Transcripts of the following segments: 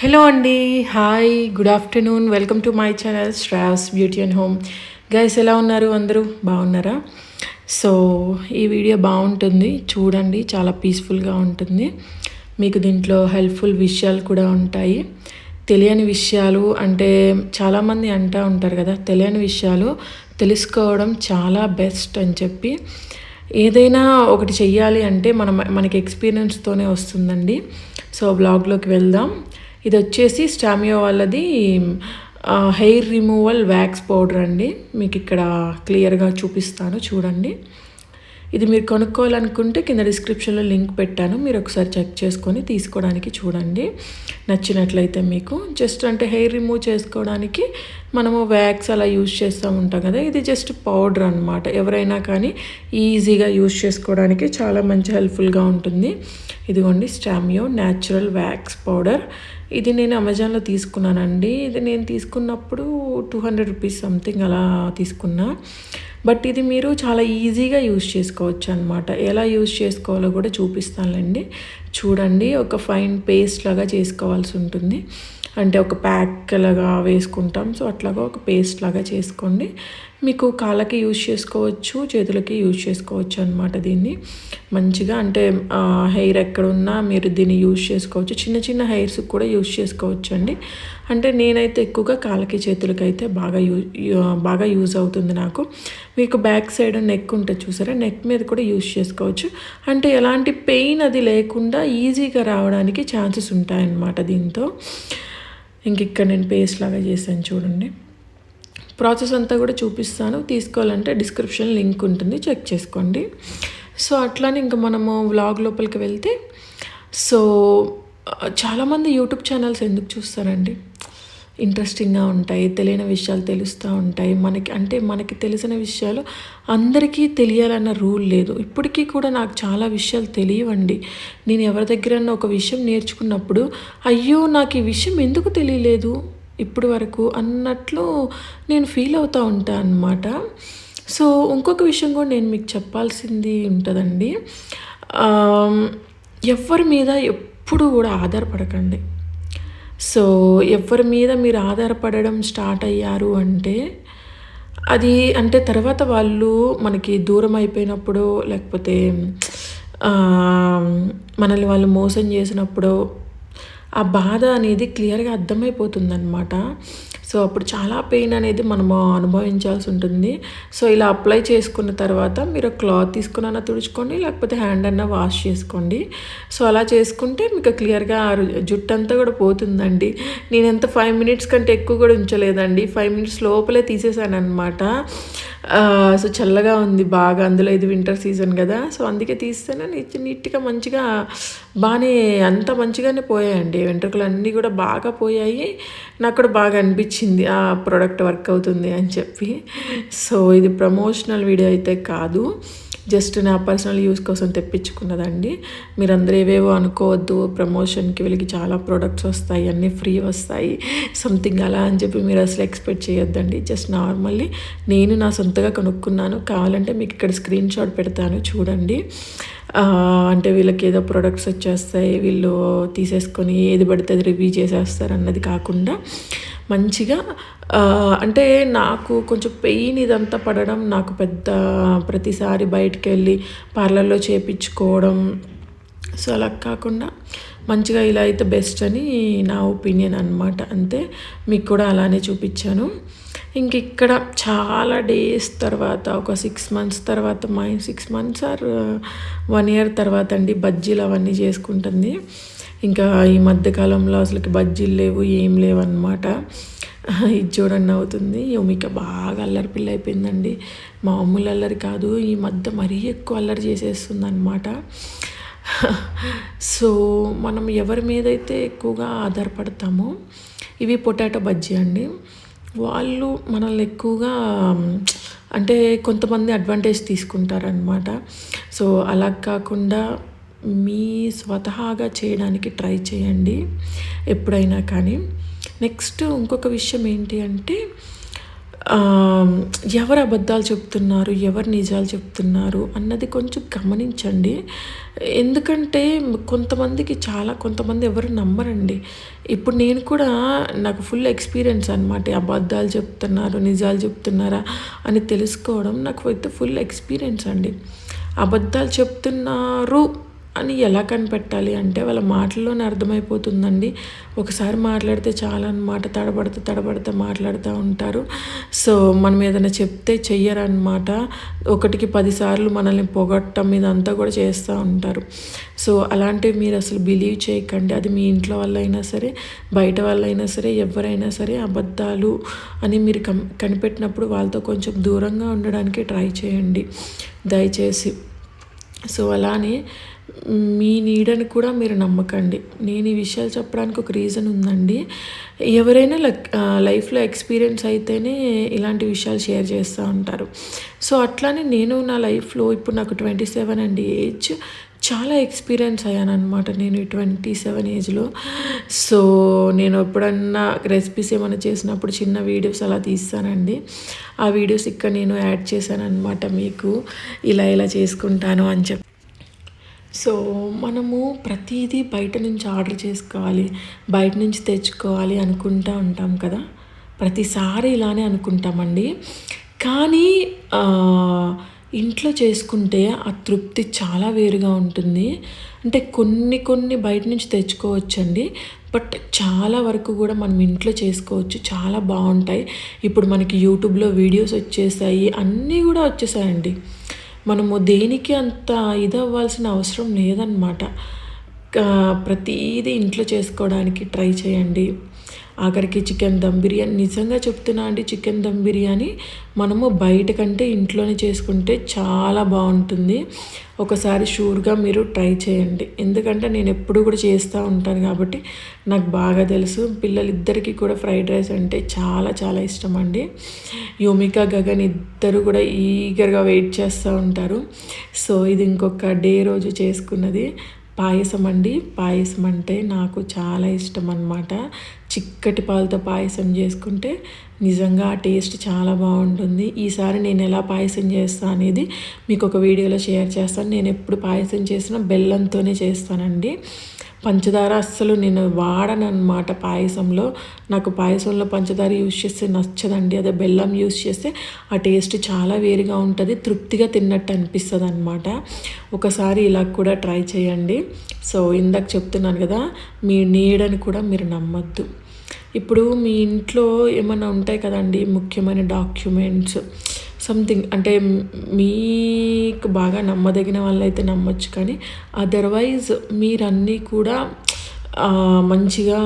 Hello అండి hi good afternoon welcome to my channel శ్రాస్ beauty and home guys ఎలా ఉన్నారు అందరూ? బాగున్నారా? సో ఈ వీడియో బాగుంటుంది. చూడండి. చాలా పీస్ఫుల్గా ఉంటుంది. మీకు దీంట్లో హెల్ప్ఫుల్ విషయాలు కూడా ఉంటాయి. తెలియని విషయాలు అంటే చాలామంది అంటూ ఉంటారు కదా తెలియని విషయాలు తెలుసుకోవడం చాలా బెస్ట్ అని చెప్పి. ఏదైనా ఒకటి చెయ్యాలి అంటే మనం మనకి ఎక్స్పీరియన్స్తోనే వస్తుందండి. సో బ్లాగ్లోకి వెళ్దాం. ఇది వచ్చేసి స్టామియో వాళ్ళది హెయిర్ రిమూవల్ వ్యాక్స్ పౌడర్ అండి. మీకు ఇక్కడ క్లియర్గా చూపిస్తాను చూడండి. ఇది మీరు కొనుక్కోవాలనుకుంటే కింద డిస్క్రిప్షన్లో లింక్ పెట్టాను. మీరు ఒకసారి చెక్ చేసుకొని తీసుకోవడానికి చూడండి. నచ్చినట్లయితే మీకు. జస్ట్ అంటే హెయిర్ రిమూవ్ చేసుకోవడానికి మనము వ్యాక్స్ అలా యూజ్ చేస్తూ ఉంటాం కదా. ఇది జస్ట్ పౌడర్ అనమాట ఎవరైనా కానీ ఈజీగా యూజ్ చేసుకోవడానికి చాలా మంచి హెల్ప్ఫుల్గా ఉంటుంది. ఇదిగోండి స్టామియో న్యాచురల్ వ్యాక్స్ పౌడర్ ఇది నేను అమెజాన్లో తీసుకున్నానండి. ఇది నేను తీసుకున్నప్పుడు టూ హండ్రెడ్ రూపీస్ సంథింగ్ అలా తీసుకున్నా. బట్ ఇది మీరు చాలా ఈజీగా యూజ్ చేసుకోవచ్చు అనమాట ఎలా యూజ్ చేసుకోవాలో కూడా చూపిస్తానులేండి. చూడండి ఒక ఫైన్ పేస్ట్ లాగా చేసుకోవాల్సి ఉంటుంది. అంటే ఒక ప్యాక్ లాగా వేసుకుంటాం. సో అట్లాగా ఒక పేస్ట్ లాగా చేసుకోండి. మీకు కాళ్ళకి యూజ్ చేసుకోవచ్చు చేతులకి యూజ్ చేసుకోవచ్చు అనమాట దీన్ని. మంచిగా అంటే హెయిర్ ఎక్కడున్నా మీరు దీన్ని యూజ్ చేసుకోవచ్చు. చిన్న చిన్న హెయిర్స్ కూడా యూజ్ చేసుకోవచ్చు అండి. అంటే నేనైతే ఎక్కువగా కాళ్ళకి చేతులకి అయితే బాగా యూ బాగా యూజ్ అవుతుంది నాకు. మీకు బ్యాక్ సైడ్ నెక్ ఉంటుంది చూసారా? నెక్ మీద కూడా యూజ్ చేసుకోవచ్చు. అంటే ఎలాంటి పెయిన్ అది లేకుండా ఈజీగా రావడానికి ఛాన్సెస్ ఉంటాయన్నమాట దీంతో. ఇంక ఇక్కడ నేను పేస్ట్ లాగా చేశాను చూడండి. ప్రాసెస్ అంతా కూడా చూపిస్తాను. తీసుకోవాలంటే డిస్క్రిప్షన్ లింక్ ఉంటుంది. చెక్ చేసుకోండి. సో అట్లానే ఇంకా మనము వ్లాగ్ లోపలికి వెళ్తే సో చాలామంది యూట్యూబ్ ఛానల్స్ ఎందుకు చూస్తారండి? ఇంట్రెస్టింగ్గా ఉంటాయి తెలియని విషయాలు తెలుస్తూ ఉంటాయి. మనకి అంటే మనకి తెలిసిన విషయాలు అందరికీ తెలియాలన్న రూల్ లేదు. ఇప్పటికీ కూడా నాకు చాలా విషయాలు తెలియవండి. నేను ఎవరి దగ్గరన్నా ఒక విషయం నేర్చుకున్నప్పుడు అయ్యో నాకు ఈ విషయం ఎందుకు తెలియలేదు ఇప్పటి వరకు అన్నట్లు నేను ఫీల్ అవుతూ ఉంటాను అనమాట సో ఇంకొక విషయం కూడా నేను మీకు చెప్పాల్సింది ఉంటుందండి. ఎవరి మీద ఎప్పుడు కూడా ఆధారపడకండి. సో ఎవరి మీద మీరు ఆధారపడడం స్టార్ట్ అయ్యారు అంటే అది అంటే తర్వాత వాళ్ళు మనకి దూరం అయిపోయినప్పుడు లేకపోతే మనల్ని వాళ్ళు మోసం చేసినప్పుడు ఆ బాధ అనేది క్లియర్గా అర్థమైపోతుందన్నమాట. సో అప్పుడు చాలా పెయిన్ అనేది మనము అనుభవించాల్సి ఉంటుంది. సో ఇలా అప్లై చేసుకున్న తర్వాత మీరు క్లాత్ తీసుకున్న తుడుచుకోండి లేకపోతే హ్యాండ్ అన్న వాష్ చేసుకోండి. సో అలా చేసుకుంటే మీకు క్లియర్గా జుట్టు అంతా కూడా పోతుందండి. నేను ఎంత ఫైవ్ మినిట్స్ కంటే ఎక్కువ కూడా ఉంచలేదండి. ఫైవ్ మినిట్స్ లోపలే తీసేసాను అనమాట సో చల్లగా ఉంది బాగా అందులో ఇది వింటర్ సీజన్ కదా. సో అందుకే తీస్తేనే నీట్గా మంచిగా బాగానే అంత మంచిగానే పోయాయండి. వెంట్రుకలు అన్నీ కూడా బాగా పోయాయి. నాకు కూడా బాగా అనిపించింది. ఆ ప్రోడక్ట్ వర్క్ అవుతుంది అని చెప్పి. సో ఇది ప్రమోషనల్ వీడియో అయితే కాదు. జస్ట్ నా పర్సనల్ యూస్ కోసం తెప్పించుకున్నదండి. మీరందరూ ఏవేవో అనుకోవద్దు ప్రమోషన్కి వీళ్ళకి చాలా ప్రోడక్ట్స్ వస్తాయి అన్నీ ఫ్రీ వస్తాయి సంథింగ్ అలా అని చెప్పి మీరు అసలు ఎక్స్పెక్ట్ చేయొద్దండి. జస్ట్ నార్మల్లీ నేను నా సొంతగా కొనుక్కున్నాను కావాలంటే మీకు ఇక్కడ స్క్రీన్ షాట్ పెడతాను చూడండి. అంటే వీళ్ళకి ఏదో ప్రొడక్ట్స్ వచ్చేస్తాయి వీళ్ళు తీసేసుకొని ఏది పడితే అది రివ్యూ చేసేస్తారు అన్నది కాకుండా మంచిగా అంటే నాకు కొంచెం పెయిన్ ఇదంతా పడడం నాకు పెద్ద ప్రతిసారి బయటికి వెళ్ళి పార్లర్లో చేపించుకోవడం. సో అలా కాకుండా మంచిగా ఇలా అయితే బెస్ట్ అని నా ఒపీనియన్ అనమాట అంతే మీకు కూడా అలానే చూపించాను. ఇంక ఇక్కడ చాలా డేస్ తర్వాత ఒక సిక్స్ మంత్స్ తర్వాత మా six months or one year తర్వాత అండి బజ్జీలు అవన్నీ చేసుకుంటుంది. ఇంకా ఈ మధ్యకాలంలో అసలుకి బజ్జీలు లేవు ఏం లేవు ఇది చూడండి అవుతుంది. యోమిక బాగా అల్లరి పిల్ల అయిపోయిందండి. మామూలు అల్లరి కాదు ఈ మధ్య మరీ ఎక్కువ అల్లరి చేసేస్తుంది అనమాట సో మనం ఎవరి మీద అయితే ఎక్కువగా ఆధారపడతామో ఇవి పొటాటో బజ్జీ అండి. వాళ్ళు మనల్ని ఎక్కువగా అంటే కొంతమంది అడ్వాంటేజ్ తీసుకుంటారనమాట సో అలా కాకుండా మీ స్వతహాగా చేయడానికి ట్రై చేయండి ఎప్పుడైనా కానీ. నెక్స్ట్ ఇంకొక విషయం ఏంటి అంటే ఎవరు అబద్ధాలు చెప్తున్నారు ఎవరు నిజాలు చెప్తున్నారు అన్నది కొంచెం గమనించండి. ఎందుకంటే కొంతమందికి చాలా కొంతమంది ఎవరు నమ్మరండి. ఇప్పుడు నేను కూడా నాకు ఫుల్ ఎక్స్పీరియన్స్ అనమాట అబద్ధాలు చెప్తున్నారు నిజాలు చెప్తున్నారా అని తెలుసుకోవడం నాకు అయితే ఫుల్ ఎక్స్పీరియన్స్ అండి. అబద్ధాలు చెప్తున్నారు అని ఎలా కనిపెట్టాలి అంటే వాళ్ళ మాటల్లోనే అర్థమైపోతుందండి. ఒకసారి మాట్లాడితే చాలా అన్నమాట తడబడుతూ తడబడుతూ మాట్లాడుతూ ఉంటారు. సో మనం ఏదైనా చెప్తే చెయ్యరనమాట ఒకటికి పదిసార్లు మనల్ని పొగట్టం ఇదంతా కూడా చేస్తూ ఉంటారు. సో అలాంటివి మీరు అసలు బిలీవ్ చేయకండి. అది మీ ఇంట్లో వాళ్ళైనా సరే బయట వాళ్ళైనా సరే ఎవరైనా సరే అబద్ధాలు అని మీరు కం కనిపెట్టినప్పుడు వాళ్ళతో కొంచెం దూరంగా ఉండడానికి ట్రై చేయండి. దయచేసి. సో అలానే మీ నీడని కూడా మీరు నమ్మకండి. నేను ఈ విషయాలు చెప్పడానికి ఒక రీజన్ ఉందండి. ఎవరైనా లైఫ్లో ఎక్స్పీరియన్స్ అయితేనే ఇలాంటి విషయాలు షేర్ చేస్తూ ఉంటారు. సో అట్లానే నేను నా లైఫ్లో ఇప్పుడు నాకు ట్వంటీ సెవెన్ అండి ఏజ్ చాలా ఎక్స్పీరియన్స్ అయ్యాను అనమాట నేను ట్వంటీ సెవెన్ ఏజ్లో. సో నేను ఎప్పుడన్నా రెసిపీస్ ఏమైనా చేసినప్పుడు చిన్న వీడియోస్ అలా తీస్తానండి. ఆ వీడియోస్ ఇక్కడ నేను యాడ్ చేశాను అనమాట మీకు. ఇలా ఇలా చేసుకుంటాను అని చెప్పి. సో మనము ప్రతిదీ బయట నుంచి ఆర్డర్ చేసుకోవాలి. బయట నుంచి తెచ్చుకోవాలి అనుకుంటా ఉంటాం కదా. ప్రతిసారి ఇలానే అనుకుంటామండి. కానీ ఇంట్లో చేసుకుంటే ఆ తృప్తి చాలా వేరుగా ఉంటుంది. అంటే కొన్ని కొన్ని బయట నుంచి తెచ్చుకోవచ్చండి. బట్ చాలా వరకు కూడా మనం ఇంట్లో చేసుకోవచ్చు. చాలా బాగుంటాయి. ఇప్పుడు మనకి యూట్యూబ్లో వీడియోస్ వచ్చేసాయి. అన్నీ కూడా వచ్చేసాయండి. మనము దేనికి అంత ఇది అవ్వాల్సిన అవసరం లేదన్నమాట. ప్రతీది ప్రతిదీ ఇంట్లో చేసుకోవడానికి ట్రై చేయండి. ఆఖరికి చికెన్ దమ్ బిర్యానీ. నిజంగా చెప్తున్నా అండి చికెన్ దమ్ బిర్యానీ మనము బయట కంటే ఇంట్లోనే చేసుకుంటే చాలా బాగుంటుంది. ఒకసారి షూర్గా మీరు ట్రై చేయండి. ఎందుకంటే నేను ఎప్పుడు కూడా చేస్తూ ఉంటాను కాబట్టి నాకు బాగా తెలుసు. పిల్లలిద్దరికీ కూడా ఫ్రైడ్ రైస్ అంటే చాలా చాలా ఇష్టం అండి. యోమిక గగన్ ఇద్దరు కూడా ఈగర్గా వెయిట్ చేస్తూ ఉంటారు. సో ఇది ఇంకొక డే రోజు చేసుకున్నది. పాయసం అండి. పాయసం అంటే నాకు చాలా ఇష్టం అన్నమాట. చిక్కటి పాలతో పాయసం చేసుకుంటే నిజంగా ఆ టేస్ట్ చాలా బాగుంటుంది. ఈసారి నేను ఎలా పాయసం చేస్తాను అనేది మీకు ఒక వీడియోలో షేర్ చేస్తాను. నేను ఎప్పుడు పాయసం చేసినా బెల్లంతోనే చేస్తానండి. పంచదార అస్సలు నేను వాడను అనమాట పాయసంలో. నాకు పాయసంలో పంచదార యూస్ చేస్తే నచ్చదండి. అదే బెల్లం యూస్ చేస్తే ఆ టేస్ట్ చాలా వేరుగా ఉంటుంది. తృప్తిగా తిన్నట్టు అనిపిస్తుంది అనమాట ఒకసారి ఇలా కూడా ట్రై చేయండి. సో ఇందాక చెప్తున్నాను కదా మీ నీడని కూడా మీరు నమ్మొద్దు. ఇప్పుడు మీ ఇంట్లో ఏమైనా ఉంటాయి కదండి ముఖ్యమైన డాక్యుమెంట్స్. సంథింగ్ అంటే మీకు బాగా నమ్మదగిన వాళ్ళైతే నమ్మొచ్చు కానీ అదర్వైజ్ మీరన్నీ కూడా మంచిగా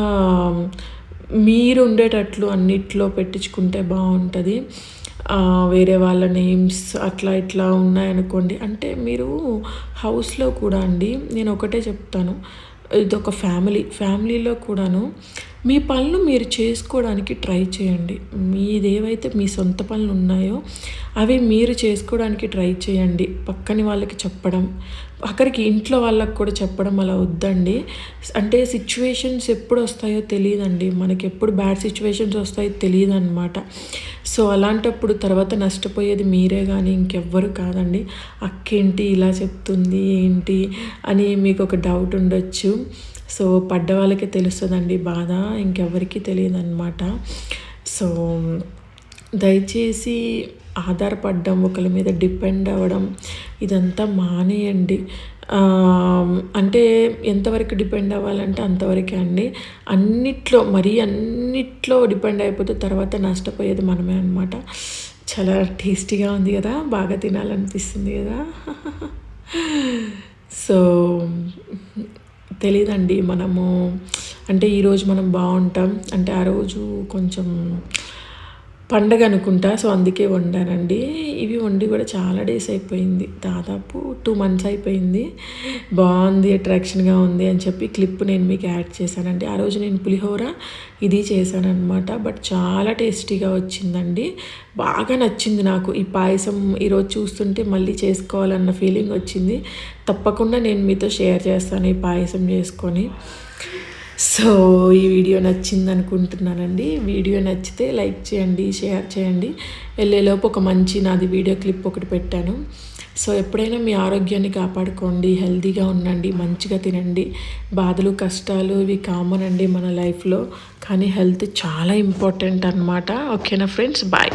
మీరు ఉండేటట్లు అన్నిట్లో పెట్టించుకుంటే బాగుంటుంది. వేరే వాళ్ళ నేమ్స్ అట్లా ఇట్లా ఉన్నాయనుకోండి. అంటే మీరు హౌస్లో కూడా అండి నేను ఒకటే చెప్తాను. ఇది ఒక ఫ్యామిలీ ఫ్యామిలీలో కూడాను మీ పనులు మీరు చేసుకోవడానికి ట్రై చేయండి. మీదేవైతే మీ సొంత పనులు ఉన్నాయో అవి మీరు చేసుకోవడానికి ట్రై చేయండి. పక్కని వాళ్ళకి చెప్పడం అక్కడికి ఇంట్లో వాళ్ళకి కూడా చెప్పడం అలా వద్దండి. అంటే సిచ్యువేషన్స్ ఎప్పుడు వస్తాయో తెలియదండి. మనకి ఎప్పుడు బ్యాడ్ సిచ్యువేషన్స్ వస్తాయో తెలియదు అనమాట సో అలాంటప్పుడు తర్వాత నష్టపోయేది మీరే కానీ ఇంకెవ్వరు కాదండి. అక్కేంటి ఇలా చెప్తుంది? ఏంటి? అని మీకు ఒక డౌట్ ఉండొచ్చు. సో పడ్డ వాళ్ళకే తెలుస్తుందండి. బాధ ఇంకెవరికి తెలియదు అనమాట సో దయచేసి ఆధారపడడం ఒకరి మీద డిపెండ్ అవ్వడం ఇదంతా మానేయండి. అంటే ఎంతవరకు డిపెండ్ అవ్వాలంటే అంతవరకే అండి. అన్నిట్లో మరీ అన్నిట్లో డిపెండ్ అయిపోతే తర్వాత నష్టపోయేది మనమే అనమాట చాలా టేస్టీగా ఉంది కదా బాగా తినాలనిపిస్తుంది కదా. సో తెలీదండి మనము అంటే ఈరోజు మనం బాగుంటాం అంటే ఆ రోజు కొంచెం పండగ అనుకుంటా సో అందుకే వండానండి. ఇవి వండి కూడా చాలా డేస్ అయిపోయింది. దాదాపు టూ మంత్స్ అయిపోయింది. బాగుంది అట్రాక్షన్గా ఉంది అని చెప్పి క్లిప్ నేను మీకు యాడ్ చేశానండి. ఆ రోజు నేను పులిహోర ఇది చేశానమాట బట్ చాలా టేస్టీగా వచ్చిందండి. బాగా నచ్చింది నాకు. ఈ పాయసం ఈరోజు చూస్తుంటే మళ్ళీ చేసుకోవాలన్న ఫీలింగ్ వచ్చింది. తప్పకుండా నేను మీతో షేర్ చేస్తాను ఈ పాయసం చేసుకొని. సో ఈ వీడియో నచ్చింది అనుకుంటున్నానండి వీడియో నచ్చితే లైక్ చేయండి షేర్ చేయండి. వెళ్ళేలోపు ఒక మంచి నాది వీడియో క్లిప్ ఒకటి పెట్టాను. సో ఎప్పుడైనా మీ ఆరోగ్యాన్ని కాపాడుకోండి హెల్తీగా ఉండండి మంచిగా తినండి. బాధలు కష్టాలు ఇవి కామన్ అండి మన లైఫ్లో. కానీ హెల్త్ చాలా ఇంపార్టెంట్ అనమాట ఓకేనా ఫ్రెండ్స్? బాయ్.